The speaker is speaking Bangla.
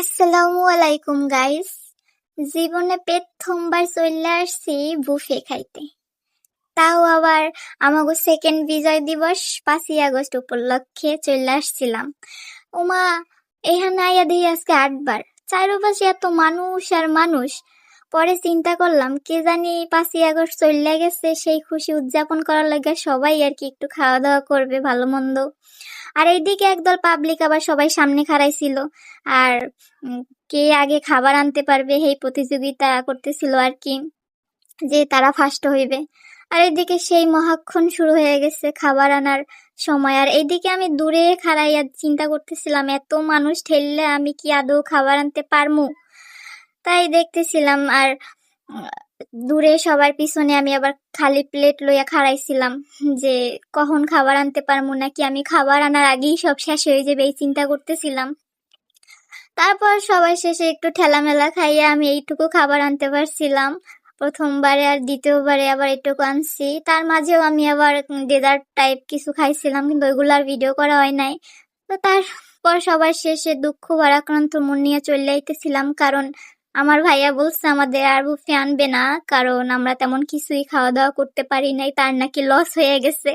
আসসালামু আলাইকুম গাইস জীবনে প্রথমবার চলে আসছি বুফে খাইতে। তাও আবার আমাকে সেকেন্ড বিজয় দিবস পাঁচই আগস্ট উপলক্ষে চলে আসছিলাম। ওমা এখানে আইয়া দিয়ে আজকে আটবার। চারোপাশে এত মানুষ আর মানুষ। পরে চিন্তা করলাম, কে জানি পাঁচই আগস্ট চলে গেছে, সেই খুশি উদযাপন করার লাগে সবাই আর কি একটু খাওয়া দাওয়া করবে ভালো মন্দ আর এইদিকে একদল পাবলিক আবার সবাই সামনে খাড়াইছিল আর কে আগে খাবার আনতে পারবে সেই প্রতিযোগিতা করতেছিল আর কি, যে তারা ফার্স্ট হইবে। আর এদিকে সেই মহাক্ষণ শুরু হয়ে গেছে খাবার আনার সময়। আর এইদিকে আমি দূরে খাড়াইয়া চিন্তা করতেছিলাম, এত মানুষ ঠেললে আমি কি আদৌ খাবার আনতে পারমু? তাই দেখতেছিলাম আর দূরে সবার পিছনে আমি আবার খালি প্লেট লইয়া খাড়াইছিলাম যে কখন খাবার আনতে পারমু নাকি আমি খাবার আনার আগেই সব শেষ হয়ে যাবে এই চিন্তা করতেছিলাম। তারপর সবাই শেষে একটু ঠেলামেলা খাইয়ে আমি এইটুকু খাবার আনতে পারছিলাম। প্রথমবারে আর দ্বিতীয়বারে আবার এইটুকু আনছি। তার মাঝেও আমি আবার ডেজার্ট টাইপ কিছু খাইছিলাম কিন্তু ওইগুলো আর ভিডিও করা হয় নাই। তো তারপর সবার শেষে দুঃখ ভারাক্রান্ত মন নিয়ে চলে আইতেছিলাম কারণ আমার ভাইয়া বলছে আমাদের আর বুফে আনবে না, কারণ আমরা তেমন কিছুই খাওয়া দাওয়া করতে পারি নাই, তার নাকি লস হয়ে গেছে।